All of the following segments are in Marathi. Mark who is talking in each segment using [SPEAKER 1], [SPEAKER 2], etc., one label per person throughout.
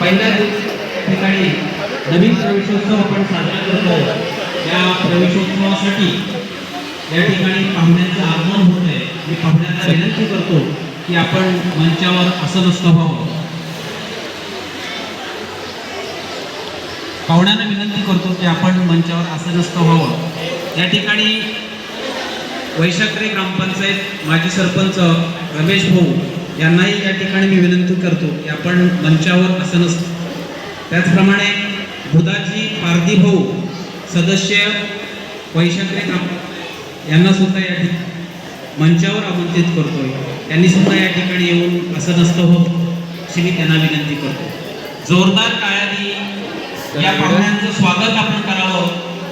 [SPEAKER 1] पहिल्या ठिकाणी नवीन प्रवेशोत्सव आपण साजरा करतो. या प्रवेशोत्सवासाठी या ठिकाणी पाहुण्यांचं आगमन होत आहे. मी पाहुण्यांना विनंती करतो की आपण मंचावर असं नसतं व्हावं. पाहुण्यांना विनंती करतो की आपण मंचावर असं नसतं व्हावं. या ठिकाणी वैशाखरे ग्रामपंचायत माजी सरपंच रमेश भाऊ यांनाही या ठिकाणी मी विनंती करतो की आपण मंचावर असं नसतं. त्याचप्रमाणे बुधाजी पारधी भाऊ सदस्य वैशाखरे ग्राम यांना सुद्धा या ठिकाणी मंचावर आमंत्रित करतोय. त्यांनी सुद्धा या ठिकाणी येऊन असं नसतं होत अशी मी त्यांना विनंती करतो. जोरदार टाळ्यांनी या पाहुण्यांचं स्वागत आपण करावं.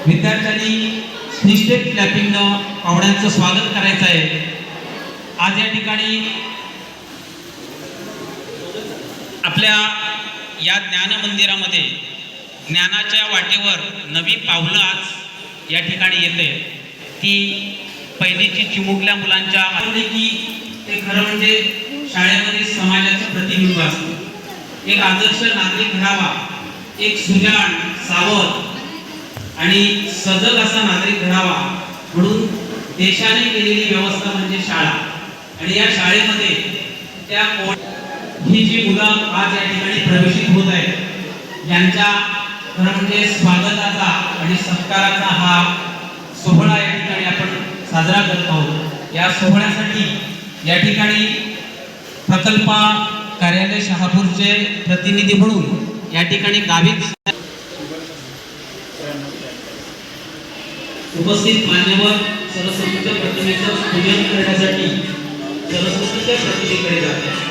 [SPEAKER 1] विद्यार्थ्यांनी निष्ठेत क्लॅपिंगनं पाहुण्यांचं स्वागत करायचं आहे. आज या ठिकाणी आपल्या या ज्ञान मंदिरामध्ये ज्ञानाच्या वाटेवर नवी पावलं आज या ठिकाणी येते. ती पहिलीची चिमुकल्या मुलांच्या की ते खरं म्हणजे शाळेमध्ये समाजाचं प्रतिबिंब असतं. एक आदर्श नागरिक घडावा एक सुजाण सावध आणि सजग असा नागरिक घडावा म्हणून देशाने केलेली व्यवस्था म्हणजे शाळा. आणि या शाळेमध्ये त्या कोण- ही जी मुलं आज या ठिकाणी प्रवेशित होत आहेत यांच्या खरं म्हणजे स्वागताचा आणि सत्काराचा हा सोहळा या ठिकाणी आपण साजरा करत आहोत. या सोहळ्यासाठी या ठिकाणी प्रकल्प कार्यालय शहापूरचे प्रतिनिधी म्हणून या ठिकाणी गावित उपस्थित मान्यवर सरस्वतीच्या प्रतिमेचं पूजन करण्यासाठी सरस्वतीच्या प्रतिमेकडे जाते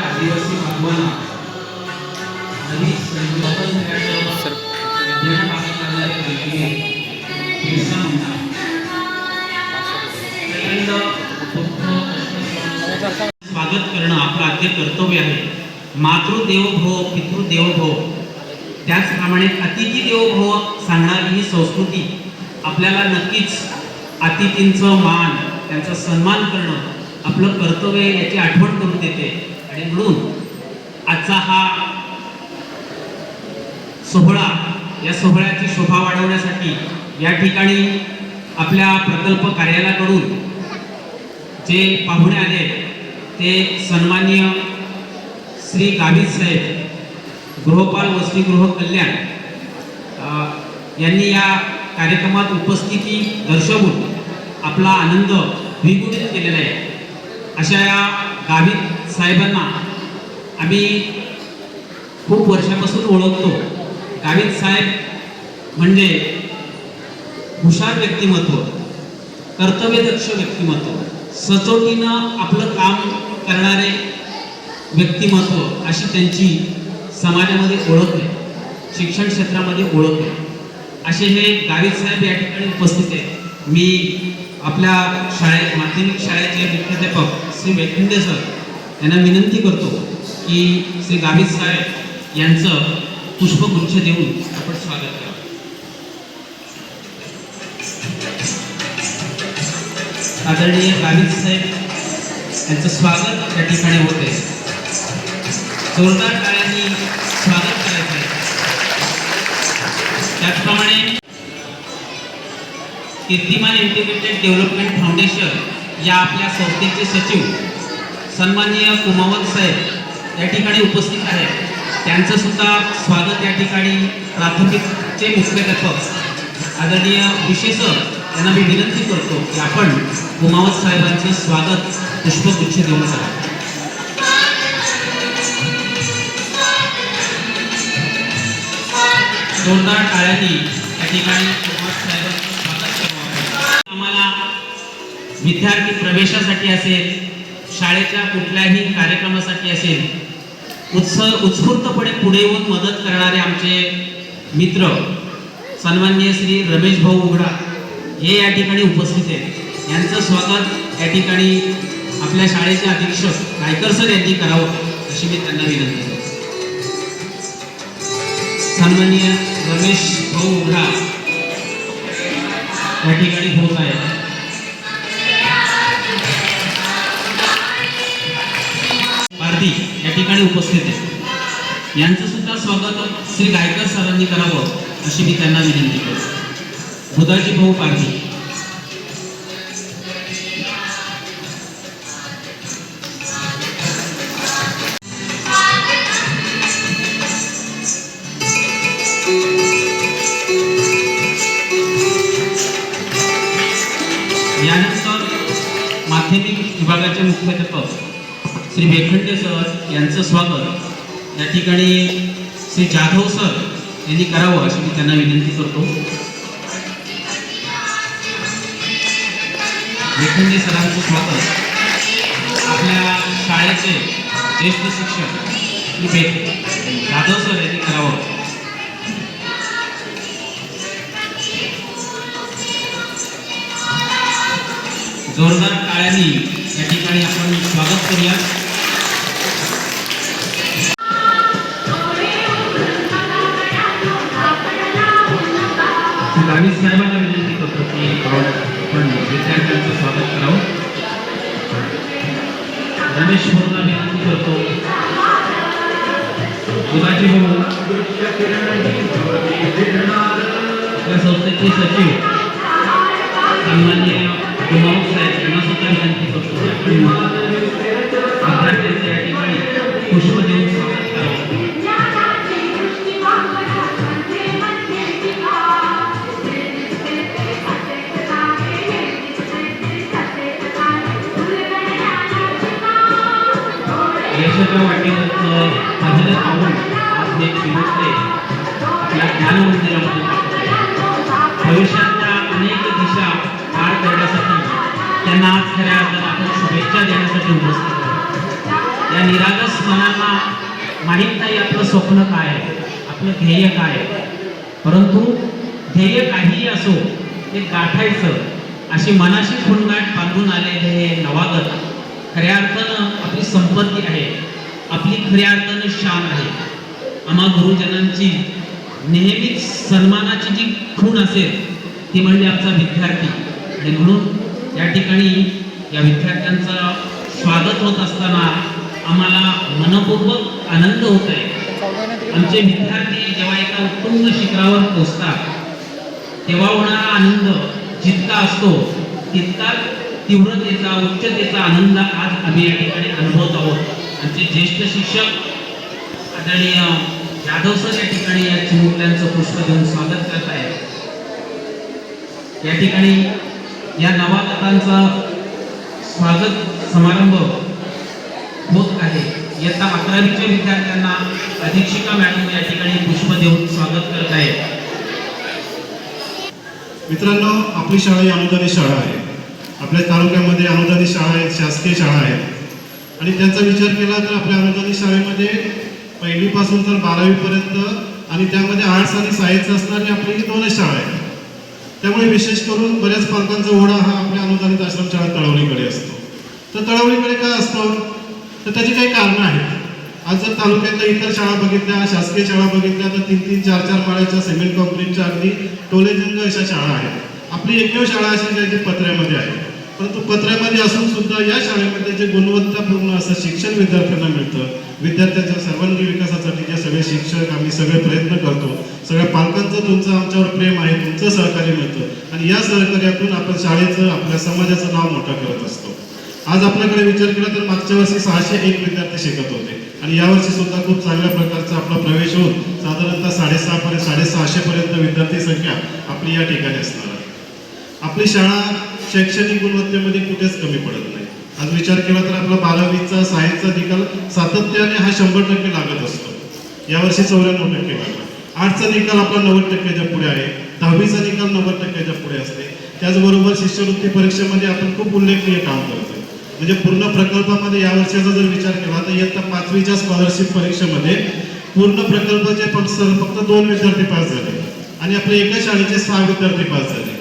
[SPEAKER 1] आदिवासी कष्ट आणि स्वागत करणं आपलं आद्य कर्तव्य आहे. मातृदेव भो पितृदेवो भव त्याचप्रमाणे अतिथी देव भो सांगणारी ही संस्कृती आपल्याला नक्कीच अतिथींचं मान त्यांचा सन्मान करणं आपलं कर्तव्य याची आठवण करून देते. आणि म्हणून आजचा हा सोहळा या सोहळ्याची शोभा वाढवण्यासाठी या ठिकाणी आपल्या प्रकल्प कार्यालयाकडून जे पाहुणे आले ते सन्माननीय श्री गावित साहेब गृहपाल वसतिगृह कल्याण यांनी या कार्यक्रमात उपस्थिती दर्शवून आपला आनंद द्विगुणित केलेला आहे. अशा या गावित साहेबांना आम्ही खूप वर्षापासून ओळखतो. गावित साहेब म्हणजे हुशार व्यक्तिमत्व कर्तव्यदक्ष व्यक्तिमत्व सचोटीनं आपलं काम करणारे व्यक्तिमत्व अशी त्यांची समाजामध्ये ओळख आहे शिक्षण क्षेत्रामध्ये ओळख आहे. असे हे गावित साहेब या ठिकाणी उपस्थित आहेत. मी आपल्या शाळेत माध्यमिक शाळेचे मुख्याध्यापक श्री वेखंडे सर यांना विनंती करतो की श्री गावित साहेब यांचं पुष्पगुच्छ देऊन आपण स्वागत करावं आदरणीय गावित साहेब यांचं स्वागत या ठिकाणी होते जोरदार टाळ्यांनी स्वागत करायचं आहे. त्याचप्रमाणे कीर्तिमान इंटिग्रेटेड डेव्हलपमेंट फाउंडेशन या आपल्या संस्थेचे सचिव सन्माननीय कुमावत साहेब या ठिकाणी उपस्थित आहेत. त्यांचं सुद्धा स्वागत या ठिकाणी प्राथमिकचे मुख्याध्यापक आदरणीय विशेष त्यांना मी विनंती करतो की आपण कुमावत साहेबांचे स्वागत पुष्पगुच्छ देऊन करा जोरदार टाळ्यांनी या ठिकाणी विद्यार्थी प्रवेशासाठी असेल शाळेच्या कुठल्याही कार्यक्रमासाठी असेल उत्सव उत्स्फूर्तपणे पुढे येऊन मदत करणारे आमचे मित्र सन्माननीय श्री रमेश भाऊ उघडा हे या ठिकाणी उपस्थित आहेत. यांचं स्वागत या ठिकाणी आपल्या शाळेचे अधीक्षक गायकर सर यांनी करावं अशी मी त्यांना विनंती करतो. सन्मान्य रमेश भाऊ उघडा या ठिकाणी होत आहे पारधी या ठिकाणी उपस्थित आहेत यांचं सुद्धा स्वागत श्री गायकर सरांनी करावं अशी मी त्यांना विनंती करतो. बुधाजी भाऊ पारधी. यानंतर माध्यमिक विभागाचे मुख्याध्यापक श्री वेखंडे सर यांचं स्वागत. या ठिकाणी श्री जाधव सर यांनी करावं अशी मी त्यांना विनंती करतो. वेखंडे सरांचं स्वागत. आपल्या शाळेचे ज्येष्ठ शिक्षक श्री बे जाधव सर यांनी करावं. जोरदार टाळ्यांनी या ठिकाणी आपण स्वागत करूया. गावी साहेबांना विनंती करतो की आपण विद्यार्थ्यांचं स्वागत करावं रमेश भाऊंना विनंती करतो गुलाजी भाऊ आपल्या संस्थेचे सचिव सन्मान्य गुमाऊ साहेब यांना सुद्धा विनंती करतो की आपण विद्यार्थ्यांचे या ठिकाणी पुष्प देऊन स्वागत यशाच्या वाटेवरचं पहिलं पाऊल आज हे चिमुकले आपल्या ज्ञान मंदिरामध्ये भविष्यातल्या अनेक दिशा पार करण्यासाठी त्यांना आज खऱ्या अर्थानं आपण शुभेच्छा देण्यासाठी उपस्थित या निरागस मनांना माहीत नाही आपलं स्वप्न काय आहे आपलं ध्येय काय आहे. परंतु ध्येय काहीही असो ते गाठायचं अशी मनाशी खुणगाठ बांधून आलेले हे नवागत खऱ्या अर्थानं आपली संपत्ती आहे. आपली खऱ्या अर्थानं शान आहे. आम्हा गुरुजनांची नेहमीच सन्मानाची जी खूण असेल ती म्हणजे आमचा विद्यार्थी. आणि म्हणून या ठिकाणी या विद्यार्थ्यांचं स्वागत होत असताना आम्हाला मनपूर्वक आनंद होत आहे. आमचे विद्यार्थी जेव्हा एका उत्तुंग शिखरावर पोचतात तेव्हा होणारा आनंद जितका असतो तितका तीव्रतेचा उच्चतेचा आनंद आज आम्ही या ठिकाणी अनुभवत आहोत. आमचे ज्येष्ठ शिक्षक आदरणीय जाधव सर या ठिकाणी या चिमुकल्यांचं पुष्प देऊन स्वागत करत आहेत. या ठिकाणी या नवागतांचा स्वागत समारंभ होत आहे. इयत्ता अकरावीच्या विद्यार्थ्यांना अधीक्षिका मॅडम या ठिकाणी पुष्प देऊन स्वागत करत आहेत.
[SPEAKER 2] मित्रांनो आपली शाळा ही अनुदानित शाळा आहे. आपल्या तालुक्यामध्ये अनुदानित शाळा आहेत शासकीय शाळा आहेत. आणि त्यांचा विचार केला तर आपल्या अनुदानित शाळेमध्ये पहिलीपासून तर बारावीपर्यंत आणि त्यामध्ये आर्ट्स आणि सायन्स असणारी आपली दोनच शाळा आहेत. त्यामुळे विशेष करून बऱ्याच पालकांचा ओढा हा आपल्या अनुदानित आश्रम शाळा तळवलीकडे असतो. तर तळवलीकडे का असतो? तर त्याची काही कारणं आहेत. आज जर तालुक्यातल्या इतर शाळा बघितल्या शासकीय शाळा बघितल्या तर तीन तीन चार चार माळ्याच्या सिमेंट कॉन्क्रीटच्या अगदी टोलेजंग अशा शाळा आहेत. आपली एकमेव शाळा अशी आहे जी पत्र्यामध्ये आहे. परंतु पत्र्यामध्ये असून सुद्धा या शाळेमध्ये जे गुणवत्तापूर्ण असं शिक्षण विद्यार्थ्यांना मिळतं विद्यार्थ्यांच्या सर्वांगीण विकासासाठी जे सगळे शिक्षक आम्ही सगळे प्रयत्न करतो सगळ्या पालकांचं तुमचं आमच्यावर प्रेम आहे तुमचं सहकार्य मिळतं आणि या सहकार्यातून आपण शाळेचं आपल्या समाजाचं नाव मोठं करत असतो. आज आपल्याकडे विचार केला तर मागच्या वर्षी सहाशे एक विद्यार्थी शिकत होते आणि यावर्षी सुद्धा खूप चांगल्या प्रकारचा आपला प्रवेश होऊन साधारणतः साडेसहा पर्यंत साडेसहाशे पर्यंत विद्यार्थी संख्या आपली या ठिकाणी असणार आहे. आपली शाळा शैक्षणिक गुणवत्तेमध्ये कुठेच कमी पडत नाही. आज विचार केला तर आपला बारावीचा सायन्सचा निकाल सातत्याने हा शंभर टक्के लागत असतो. यावर्षी चौऱ्याण्णव टक्के लागला. आठचा निकाल आपला नव्वद टक्क्याच्या पुढे आहे. दहावीचा निकाल नव्वद टक्क्याच्या पुढे असते. त्याचबरोबर शिष्यवृत्ती परीक्षेमध्ये आपण खूप उल्लेखनीय काम करतो म्हणजे पूर्ण प्रकल्पामध्ये या वर्षाचा जर विचार केला तर इयत्ता पाचवीच्या स्कॉलरशिप परीक्षेमध्ये पूर्ण प्रकल्पाचे फक्त सर- फक्त दोन विद्यार्थी पास झाले. आणि आपल्या एका शाळेचे सहा विद्यार्थी पास झाले.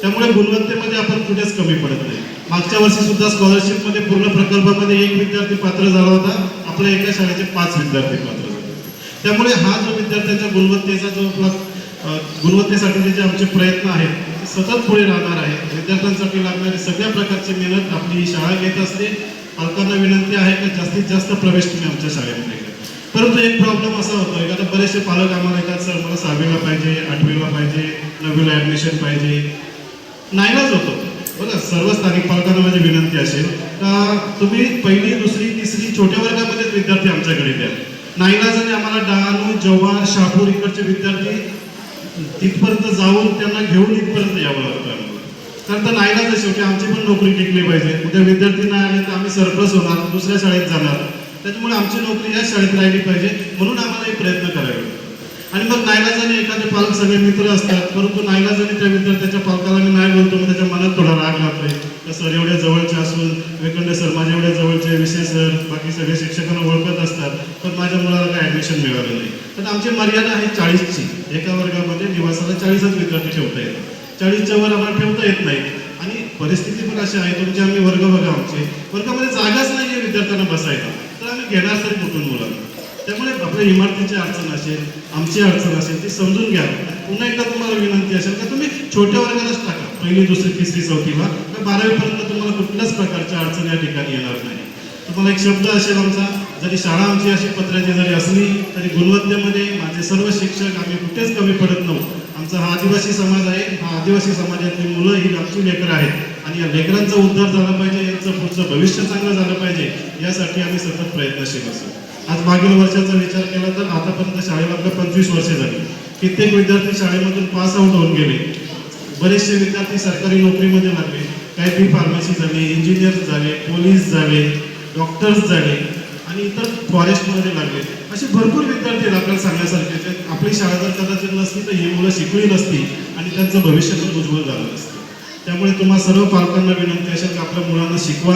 [SPEAKER 2] त्यामुळे गुणवत्तेमध्ये आपण कुठेच कमी पडत नाही. मागच्या वर्षी सुद्धा स्कॉलरशिपमध्ये पूर्ण प्रकल्पामध्ये एक विद्यार्थी पात्र झाला होता. आपल्या एका शाळेचे पाच विद्यार्थी पात्र झाले त्यामुळे हा जो विद्यार्थ्यांच्या गुणवत्तेचा जो आपला अ, गुणवत्तेसाठीचे जे आमचे प्रयत्न आहेत ते सतत पुढे राहणार आहेत. विद्यार्थ्यांसाठी लागणारी सगळ्या प्रकारची मेहनत आपली ही शाळा घेत असते. पालकांना विनंती आहे की जास्तीत जास्त प्रवेश तुम्ही आमच्या शाळेमध्ये घ्या. परंतु एक प्रॉब्लेम असा होतो एखादा बरेचसे पालक आम्हाला येतात सर मला सहावीला पाहिजे आठवीला पाहिजे नववीला ॲडमिशन पाहिजे. नाईलाज होतो. बघा सर्व स्थानिक पालकांना माझी विनंती असेल का तुम्ही पहिली दुसरी तिसरी छोट्या वर्गामध्येच विद्यार्थी आमच्याकडे द्या. नाईलाजाने आम्हाला डहाणू जव्हार शहापूर इकडचे विद्यार्थी तिथपर्यंत जाऊन त्यांना घेऊन इथपर्यंत यावं लागतं. कारण तर नाईलाज शेवटी आमची पण नोकरी टिकली पाहिजे. उद्या विद्यार्थी नाही आले तर आम्ही सरप्लस होणार दुसऱ्या शाळेत जाणार. त्याच्यामुळे आमची नोकरी या शाळेत राहिली पाहिजे म्हणून आम्हाला हे प्रयत्न करावे. लागतात. आणि मग नाईलाजाने एखादे पालक सगळे मित्र असतात परंतु नाईलाजाने त्या विद्यार्थ्याच्या पालकाला मी नाही बोलतो मग त्याच्या मनात थोडा राग लागतोय. तर सर एवढ्या जवळचे असून वेकंडे सर माझ्या एवढ्या जवळचे विषय सर बाकी सगळे शिक्षकांना ओळखत असतात पण माझ्या मुलाला काय ॲडमिशन मिळालं नाही. तर आमची मर्यादा आहे चाळीसची. एका वर्गामध्ये निवासाला चाळीसच विद्यार्थी ठेवता येतात. चाळीसच्या वर आम्हाला ठेवता येत नाही आणि परिस्थिती पण अशी आहे तुमचे आम्ही वर्ग बघा आमचे. वर्गामध्ये जागाच नाही आहे विद्यार्थ्यांना बसायला. तर आम्ही घेणार सर कुठून मुलांना? त्यामुळे आपल्या इमारतीची अडचण असेल आमची अडचण असेल ती समजून घ्या. पुन्हा एकदा तुम्हाला विनंती असेल का तुम्ही छोट्या वर्गालाच टाका. पहिली दुसरी तिसरी चौथीला तर बारावीपर्यंत तुम्हाला कुठल्याच प्रकारच्या अडचण या ठिकाणी येणार नाही. तुम्हाला एक शब्द असेल आमचा जरी शाळा आमची अशी पत्राची जरी असली तरी गुणवत्तेमध्ये माझे सर्व शिक्षक आम्ही कुठेच कमी पडत नव्हतो आमचा हा आदिवासी समाज आहे. हा आदिवासी समाजातली मुलं ही आमची लेकरं आहेत. आणि या लेकरांचा उद्धार झाला पाहिजे यांचं पुढचं भविष्य चांगलं झालं पाहिजे यासाठी आम्ही सतत प्रयत्नशील असू. आज मागील वर्षाचा विचार केला तर आतापर्यंत शाळेला आपल्या पंचवीस वर्षे झाली. कित्येक विद्यार्थी शाळेमधून पास आउट होऊन गेले. बरेचसे विद्यार्थी सरकारी नोकरीमध्ये लागले. काही बी फार्मसी झाले इंजिनियर्स झाले पोलीस झाले डॉक्टर्स झाले आणि इतर फॉरेस्टमध्ये लागले. असे भरपूर विद्यार्थी आपल्याला सांगण्यासारखे जे आपली शाळा जर कदाचित नसती तर ही मुलं शिकली नसती आणि त्यांचं भविष्य पण उज्ज्वल झालं नसतं. त्यामुळे तुम्हाला सर्व पालकांना विनंती असेल की आपल्या मुलांना शिकवा.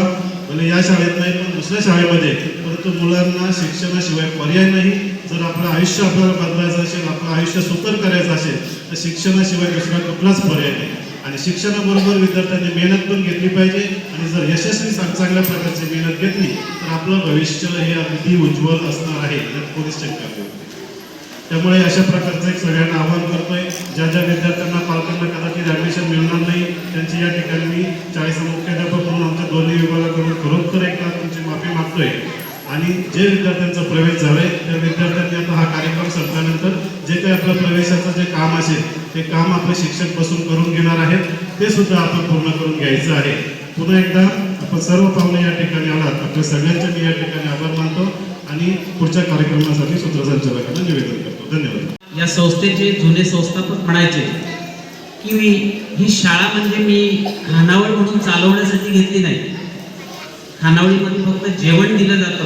[SPEAKER 2] भले या शाळेत नाही पण दुसऱ्या शाळेमध्ये. परंतु मुलांना शिक्षणाशिवाय पर्याय नाही. जर आपलं आयुष्य आपल्याला बदलायचं असेल आपलं आयुष्य सुकर करायचं असेल तर शिक्षणाशिवाय दुसरा कुठलाच पर्याय नाही. आणि शिक्षणाबरोबर विद्यार्थ्यांनी मेहनत पण घेतली पाहिजे. आणि जर यशस्वी चांग- चांगल्या प्रकारची मेहनत घेतली तर आपलं भविष्य हे अगदी उज्ज्वल असणार आहे. यात कोणीच शंका त्यामुळे अशा प्रकारचं एक सगळ्यांना आवाहन करतोय. ज्या ज्या विद्यार्थ्यांना पालकांना कदाचित ॲडमिशन मिळणार नाही त्यांची या ठिकाणी मी चाळीस मुख्याध्यापक म्हणून आमच्या दोन्ही विभागाकडून खरोखर एकदा तुमची माफी मागतोय. आणि जे विद्यार्थ्यांचा प्रवेश झालाय त्या विद्यार्थ्यांनी आता हा कार्यक्रम संपल्यानंतर जे काही आपल्या प्रवेशाचं जे काम असेल ते काम आपले शिक्षक बसून करून घेणार आहेत. ते सुद्धा आपण पूर्ण करून घ्यायचं आहे. पुन्हा एकदा आपण सर्व पाहुणे या ठिकाणी आलात. आपल्या सगळ्यांचे मी या ठिकाणी आभार मानतो. आणि पुढच्या कार्यक्रमासाठी सूत्रसंचालकांना निवेदन करतो. धन्यवाद.
[SPEAKER 1] या संस्थेचे जुने संस्थापक म्हणायचे की ही शाळा म्हणजे मी खानावळ म्हणून चालवण्यासाठी घेतली नाही. खानावळीमध्ये फक्त जेवण दिलं जातं.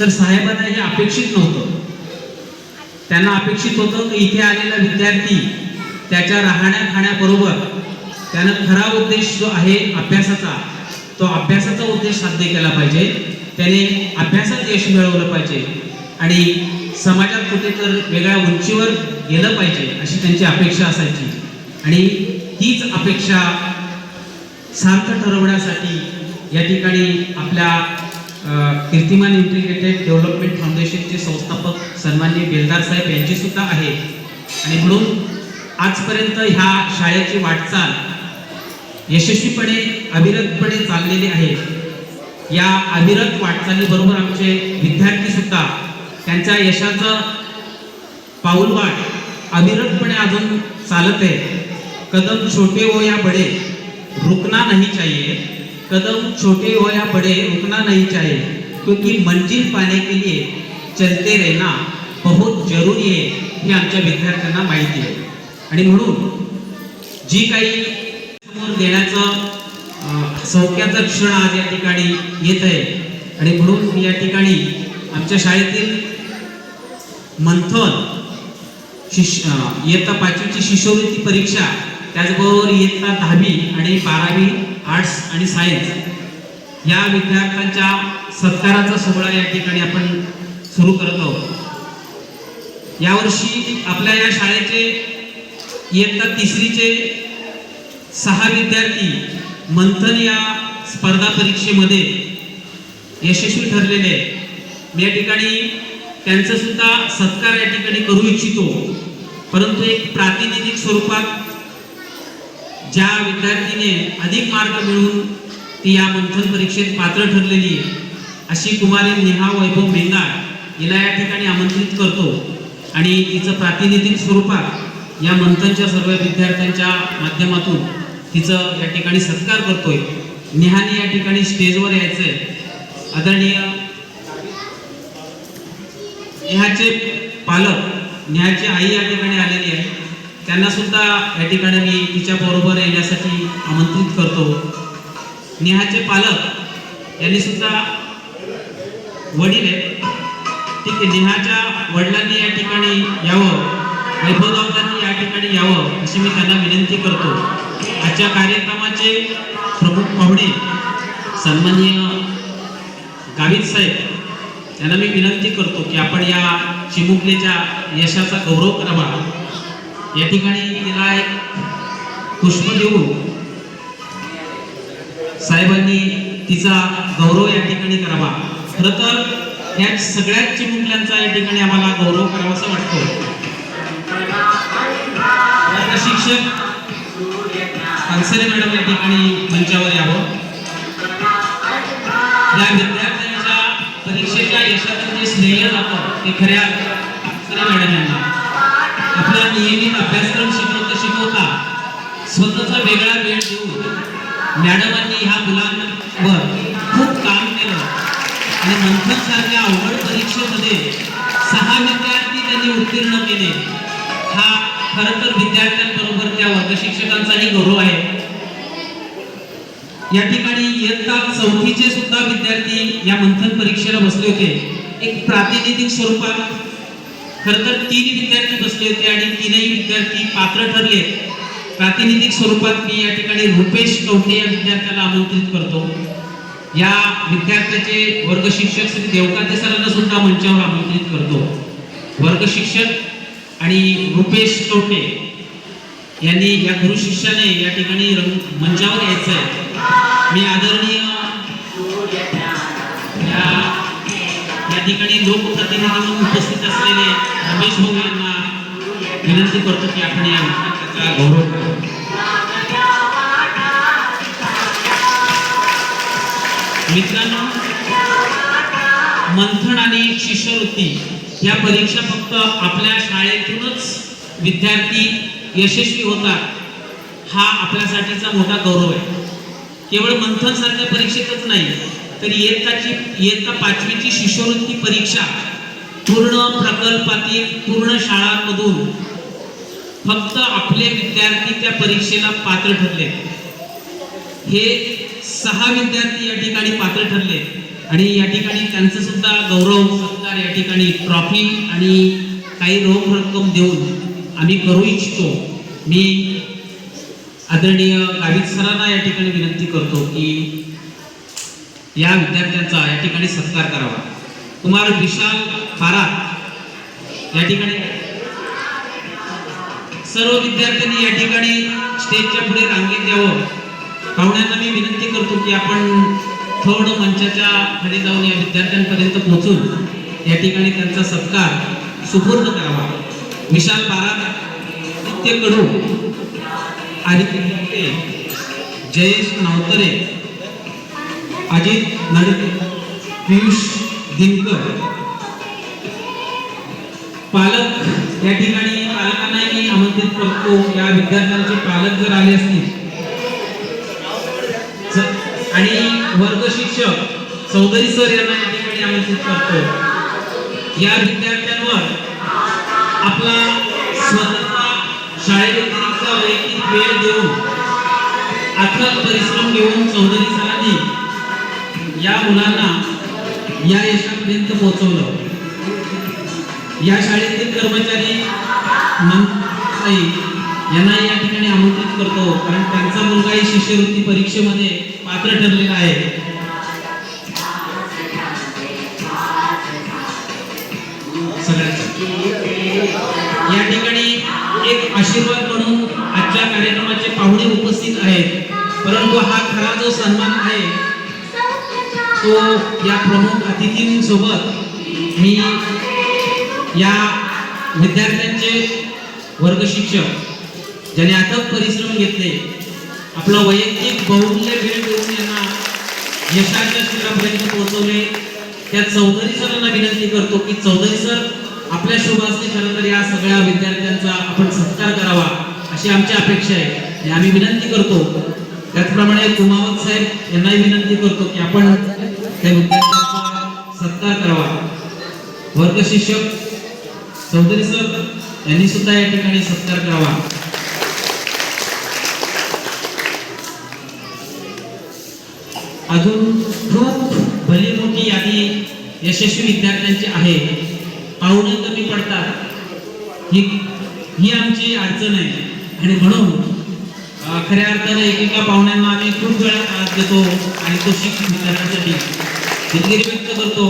[SPEAKER 1] तर साहेबांना हे अपेक्षित नव्हतं. त्यांना अपेक्षित होतं की इथे आलेला विद्यार्थी त्याच्या राहण्या खाण्याबरोबर त्यानं खरा उद्देश जो आहे अभ्यासाचा तो अभ्यासाचा उद्देश साध्य केला पाहिजे. त्याने अभ्यासात यश मिळवलं पाहिजे. आणि समाजात कुठे तर वेगळ्या उंचीवर गेलं पाहिजे अशी त्यांची अपेक्षा असायची. आणि तीच अपेक्षा सार्थ ठरवण्यासाठी या ठिकाणी आपल्या कीर्तिमान इंटिग्रेटेड डेव्हलपमेंट फाउंडेशनचे संस्थापक सन्मान्य बेलदार साहेब यांची सुद्धा आहे. आणि म्हणून आजपर्यंत ह्या शाळेची वाटचाल यशस्वीपणे अविरतपणे चाललेले आहे. या अविरत वाटचालीबरोबर आमचे विद्यार्थी सुद्धा त्यांच्या यशाचं पाऊलवाट अविरतपणे अजून चालत आहे. कदम छोटे हो या बडे रुकना नाही चाहिए. कदम छोटे हो या बड़े रुकना नहीं चाहिए. क्योंकि मंजिल पाने के लिए चलते रहना बहुत जरुरी आहे हे आमच्या विद्यार्थ्यांना माहिती आहे. आणि म्हणून जी काही देण्याचं अं, सौख्याचा क्षण आज या ठिकाणी येत आहे. आणि म्हणून मी या ठिकाणी आमच्या शाळेतील मंथन शिष्य इयत्ता पाचवीची शिष्यवृत्ती परीक्षा त्याचबरोबर इयत्ता दहावी आणि बारावी आर्ट्स आणि सायन्स या विद्यार्थ्यांच्या सत्काराचा सोहळा या ठिकाणी आपण सुरू करत आहोत. यावर्षी आपल्या या शाळेचे इयत्ता तिसरीचे सहा विद्यार्थी मंथन या स्पर्धा परीक्षेमध्ये यशस्वी ठरलेले मी या ठिकाणी त्यांचा सुद्धा सत्कार या ठिकाणी करू इच्छितो. परंतु एक प्रातिनिधिक स्वरूपात ज्या विद्यार्थीने अधिक मार्क मिळवून ती या मंथन परीक्षेत पात्र ठरलेली आहे अशी कुमारी नेहा वैभव मेंगार हिला या ठिकाणी आमंत्रित करतो. आणि तिचं प्रातिनिधिक स्वरूपात या मंथनच्या सर्व विद्यार्थ्यांच्या माध्यमातून तिचं या ठिकाणी सत्कार करतोय. नेहाने या ठिकाणी स्टेजवर यायचंय. आदरणीय नेहाचे पालक नेहाची आई या ठिकाणी आलेली आहे. त्यांना सुद्धा या ठिकाणी मी तिच्या बरोबर येण्यासाठी आमंत्रित करतो. नेहाचे पालक यांनी सुद्धा वडील आहेत. ठीक आहे नेहाच्या वडिलांनी या ठिकाणी यावं. वैभवदावतांनी या ठिकाणी यावं अशी मी त्यांना विनंती करतो. आजच्या कार्यक्रमाचे प्रमुख पाहुणे सन्माननीय गावित साहेब त्यांना मी विनंती करतो की आपण या चिमुकलेच्या यशाचा गौरव करावा. या ठिकाणी तिला एक पुष्प देऊन साहेबांनी तिचा गौरव या ठिकाणी करावा. खरं तर या सगळ्याच चिमुकल्यांचा या ठिकाणी आम्हाला गौरव करावासा वाटतो शिक्षक पानसरे मॅडम या ठिकाणी मंचावर यावं. या विद्यार्थ्यांच्या परीक्षेच्या यशाचं जे श्रेय जातं ते खऱ्या पानसरे मॅडम यांना आपला नियमित अभ्यासक्रम शिकवता शिकवता स्वतःचा वेगळा वेळ देऊन मॅडमांनी ह्या मुलांवर खूप काम केलं. आणि मंथन सारख्या अवघड परीक्षेमध्ये सहा विद्यार्थी त्यांनी उत्तीर्ण केले. हा खरं तर विद्यार्थ्यांबरोबर त्या वर्गशिक्षकांचाही गौरव आहे या ठिकाणी इयत्ता चौथीचे सुद्धा विद्यार्थी या मंथन परीक्षेला बसले होते. एक प्रातिनिधिक स्वरूपात खर तर तीन विद्यार्थी बसले होते आणि तीनही विद्यार्थी पात्र ठरले. प्रातिनिधिक स्वरूपात मी या ठिकाणी रुपेश कवटे या विद्यार्थ्याला आमंत्रित करतो. या विद्यार्थ्याचे वर्ग शिक्षक श्री देवकाते सरांना सुद्धा मंचावर आमंत्रित करतो. वर्ग शिक्षक आणि रुपेश कवटे यांनी या गुरु शिष्याने या ठिकाणी मंचावर यायचं आहे मी आदरणीय या ठिकाणी लोकप्रतिनिधी म्हणून उपस्थित असलेले रमेश भाऊ यांना विनंती करतो की आपण या विद्यार्थ्याचा गौरव मित्रांनो मंथन आणि शिष्यवृत्ती या परीक्षा फक्त आपल्या शाळेतूनच विद्यार्थी यशस्वी होतात हा आपल्यासाठीचा मोठा गौरव आहे. केवळ मंथन सारख्या परीक्षेतच नाही तर इयत्ताची इयत्ता पाचवीची शिष्यवृत्ती परीक्षा पूर्ण प्रकल्पातील पूर्ण शाळांमधून फक्त आपले विद्यार्थी त्या परीक्षेला पात्र ठरले. हे सहा विद्यार्थी या ठिकाणी पात्र ठरले आणि या ठिकाणी त्यांचं सुद्धा गौरव सत्कार या ठिकाणी ट्रॉफी आणि काही रोख रक्कम देऊन आम्ही करू इच्छितो. मी आदरणीय गावित सरांना या ठिकाणी विनंती करतो की या विद्यार्थ्यांचा या ठिकाणी सत्कार करावा. कुमार विशाल फारा या ठिकाणी. सर्व विद्यार्थ्यांनी या ठिकाणी स्टेजच्या पुढे रांगेत यावं. पाहुण्यांना मी विनंती करतो की आपण थोडं मंचाच्या खाली जाऊन या विद्यार्थ्यांपर्यंत पोहोचून या ठिकाणी त्यांचा सत्कार सुपूर्ण करावा. विशाल पारात नित्य कडू आदित्य जयेश नावतरे अजित नडके पियुष दिनकर. पालक या ठिकाणी पालकांनाही आमंत्रित करतो. या विद्यार्थ्यांचे पालक जर आले असतील आणि वर्ग शिक्षक चौधरी सर यांना या ठिकाणी आमंत्रित करतो. या विद्यार्थ्यांवर आपला स्वतःचा शाळेव्यतिरिक्त वैयक्तिक वेळ देऊन अथक परिश्रम घेऊन चौधरी सर या मुलांना या यशापर्यंत पोहोचवलं. या शाळेतील कर्मचारी यांना या ठिकाणी आमंत्रित करतो कारण त्यांचा मुलगाही शिष्यवृत्ती परीक्षेमध्ये पात्र ठरलेला आहे. या ठिकाणी एक आशीर्वाद म्हणून आजच्या कार्यक्रमाचे पाहुणे उपस्थित आहेत. परंतु हा खरा जो सन्मान आहे तो या प्रमुख अतिथींसोबत मी या विद्यार्थ्यांचे वर्ग शिक्षक ज्याने अथक परिश्रम घेतले आपला वैयक्तिक बहुमूल्य वेळ देऊन यांना यशाच्या शिखरापर्यंत पोहोचवले. त्या चौधरी सरांना विनंती करतो की चौधरी सर आपल्या शुभ खरं तर या सगळ्या विद्यार्थ्यांचा आपण सत्कार करावा अशी आमची अपेक्षा आहे. आणि आम्ही विनंती करतो त्याचप्रमाणे कुमावत साहेब यांनाही विनंती करतो की आपण त्या विद्यार्थ्यांचा सत्कार करावा. वर्ग शिक्षक चौधरी सर यांनी सुद्धा या ठिकाणी सत्कार करावा. अजून खूप भली मोठी यादी यशस्वी विद्यार्थ्यांची आहे. पाहुणे कमी पडतात. ही ही आमची अडचण आहे. आणि म्हणून खऱ्या अर्थाने एकेका पाहुण्यांना आम्ही खूप वेळा त्रास देतो आणि तो शिक्षण करण्यासाठी दिलगिरी व्यक्त करतो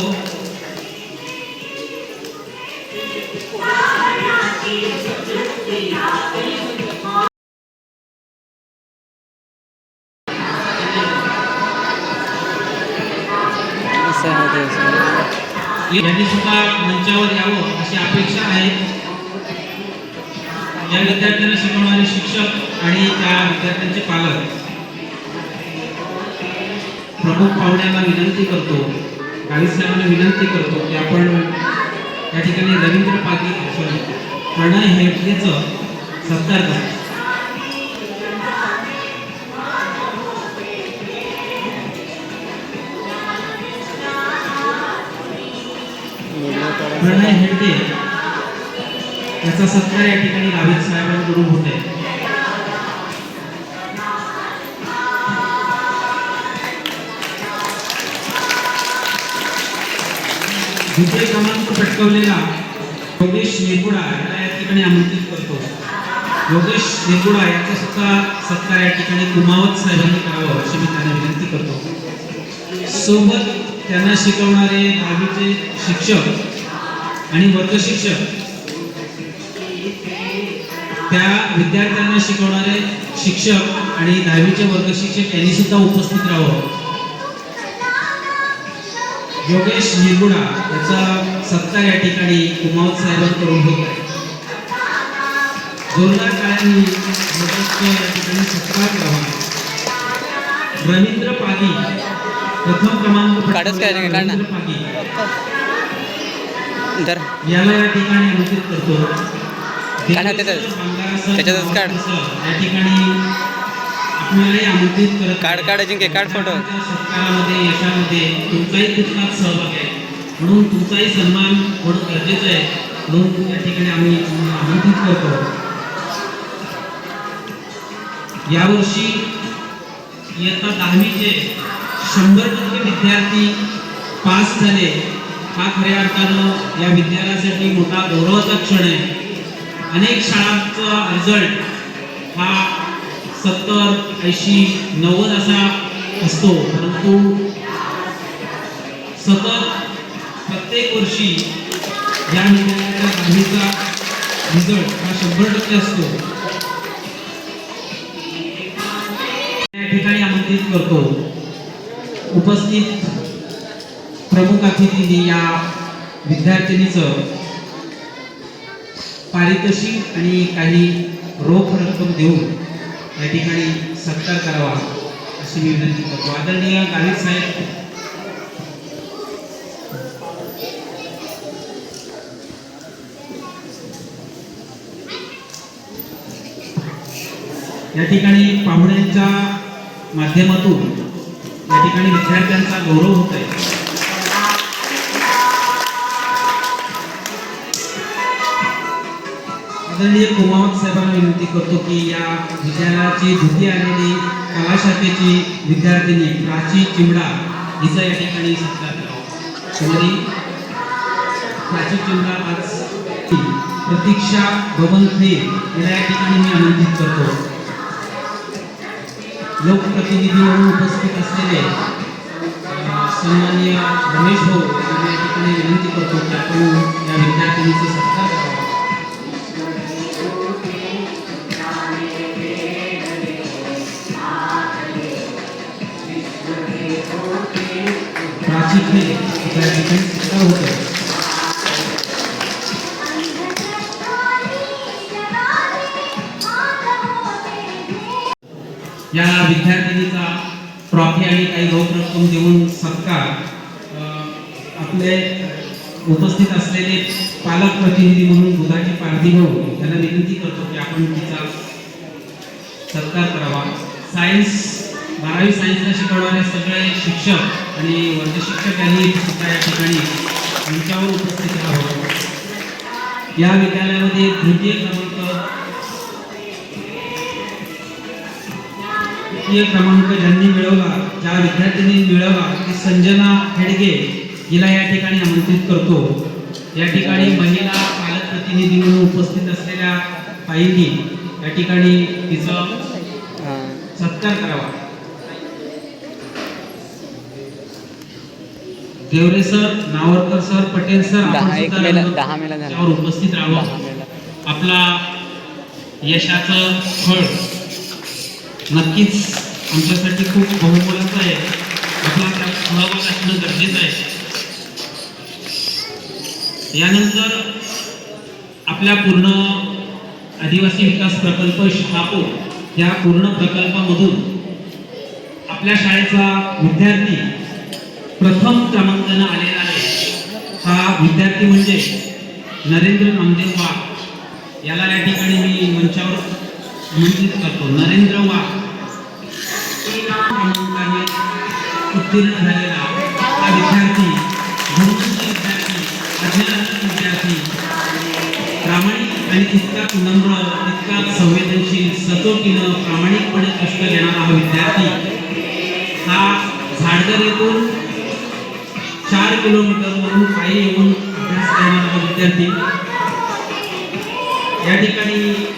[SPEAKER 1] साहेबांना विनंती करतो की आपण या ठिकाणी रवींद्र पाटील सॉरी प्रणय हेटलेचं सत्कार करा. प्रणय हेटे याचा सत्कार या ठिकाणी रावीत साहेबांकडून होत आहे. दुसरे क्रमांक पटकवलेला योगेश नेगुडा याला या ठिकाणी आमंत्रित करतो. योगेश नेगुडा याचा सुद्धा सत्कार या ठिकाणी कुमावत साहेबांनी करावं अशी मी त्यांना विनंती करतो. सोबत त्यांना शिकवणारे दहावीचे शिक्षक आणि वर्ग शिक्षक त्या विद्यार्थ्यांना शिकवणारे शिक्षक आणि दहावीचे वर्ग शिक्षक यांनी सुद्धा उपस्थित राहावं. योगेश निगुडा याचा सत्कार या ठिकाणी कुमावत साहेबांकडून होत आहे. जोरदार योगेशचा या ठिकाणी सत्कार करावा. रवींद्र पागी प्रथम क्रमांक. रवींद्र पागी. याला या ठिकाणी आमंत्रित करतो.
[SPEAKER 3] त्याच्यातच काढ.
[SPEAKER 1] या ठिकाणी आपल्यालाही आमंत्रित करत
[SPEAKER 3] काढ, काढ, अजिंक्य, काढ फोटो.
[SPEAKER 1] सत्कारामध्ये यशामध्ये तुमचाही तितकाच सहभाग आहे. म्हणून तुमचाही सन्मान होणं गरजेचं आहे. म्हणून या ठिकाणी आम्ही तुम्हाला आमंत्रित करतो. यावर्षी इयत्ता दहावीचे शंभर टक्के विद्यार्थी पास झाले. हा खऱ्या अर्थानं या विद्यालयासाठी मोठा गौरवाचा क्षण आहे. अनेक शाळांचा रिझल्ट हा सत्तर ऐंशी नव्वद असा असतो. परंतु सतत प्रत्येक वर्षी या विद्यालयाच्या दहावीचा रिझल्ट हा शंभर टक्के असतो. या ठिकाणी आमंत्रित करतो. उपस्थित प्रमुख अतिथींनी या विद्यार्थिनीचं पारितोषिक आणि काही रोख रक्कम देऊन या ठिकाणी सत्कार करावा अशी मी विनंती करतो. आदरणीय गावित साहेब. या ठिकाणी पाहुण्यांच्या माध्यमातून या ठिकाणी विद्यार्थ्यांचा गौरव होत आहे. आदरणीय कुमावत साहेबांना विनंती करतो की या विद्यालयाची धुती आलेली कला शाखेची विद्यार्थिनी प्राची चिमडा हिचा या ठिकाणी सत्कार श्रीमती प्राची चिमडा आज प्रतीक्षा बबनखे याला या ठिकाणी मी आमंत्रित करतो. लोकप्रतिनिधी म्हणून उपस्थित असलेले सन्माननीय रमेश भाऊ यांना या ठिकाणी विनंती करतो की आपण या विद्यार्थिनीचा सत्कार या ठिकाणी या विद्यार्थिनीचा ट्रॉफी आणि काही रोख रक्कम देऊन सत्कार आपले उपस्थित असलेले पालक प्रतिनिधी म्हणून दुधाची पारधी भाऊ त्यांना विनंती करतो की आपण तिचा सत्कार करावा. सायन्स बारावी सायन्सला शिकवणारे सगळे शिक्षक आणि वर्ग शिक्षक यांनी सुद्धा या ठिकाणी मंचावर उपस्थित राहावं. या विद्यालयामध्ये तृतीय क्रमांक तृतीय क्रमांक ज्यांनी मिळवला ज्या विद्यार्थ्यांनी मिळवला ती संजना हेडगे हिला या ठिकाणी आमंत्रित करतो. या ठिकाणी महिला पालक प्रतिनिधी म्हणून उपस्थित असलेल्या ताईंनी या ठिकाणी तिचा सत्कार करावा. Deore sir Navarkar sir Patel sir
[SPEAKER 3] दहा एक मेला दहा मेला झाला.
[SPEAKER 1] त्यावर उपस्थित राहावं. आपला यशाचं फळ नक्कीच आमच्यासाठी खूप बहुमोलाचं आहे. आपला त्यात सहभाग असणं गरजेचं आहे. यानंतर आपल्या पूर्ण आदिवासी विकास प्रकल्प शहापूर या पूर्ण प्रकल्पामधून आपल्या शाळेचा विद्यार्थी प्रथम क्रमांकानं आलेला आहे. हा विद्यार्थी म्हणजे नरेंद्र नामदेव वाघ. याला या ठिकाणी मी मंचावर आमंत्रित करतो. नरेंद्र वाघ. क्रमांकाने उत्तीर्ण झालेला हा विद्यार्थी गुरुकुलचा विद्यार्थी अज्ञानाचा विद्यार्थी प्रामाणिक आणि तितकाच नम्र तितकाच संवेदनशील सचोटीनं प्रामाणिकपणे कष्ट घेणारा हा विद्यार्थी हा झाडगर येथून चार किलोमीटरवरून पायी येऊन अभ्यास करणारा विद्यार्थी. या ठिकाणी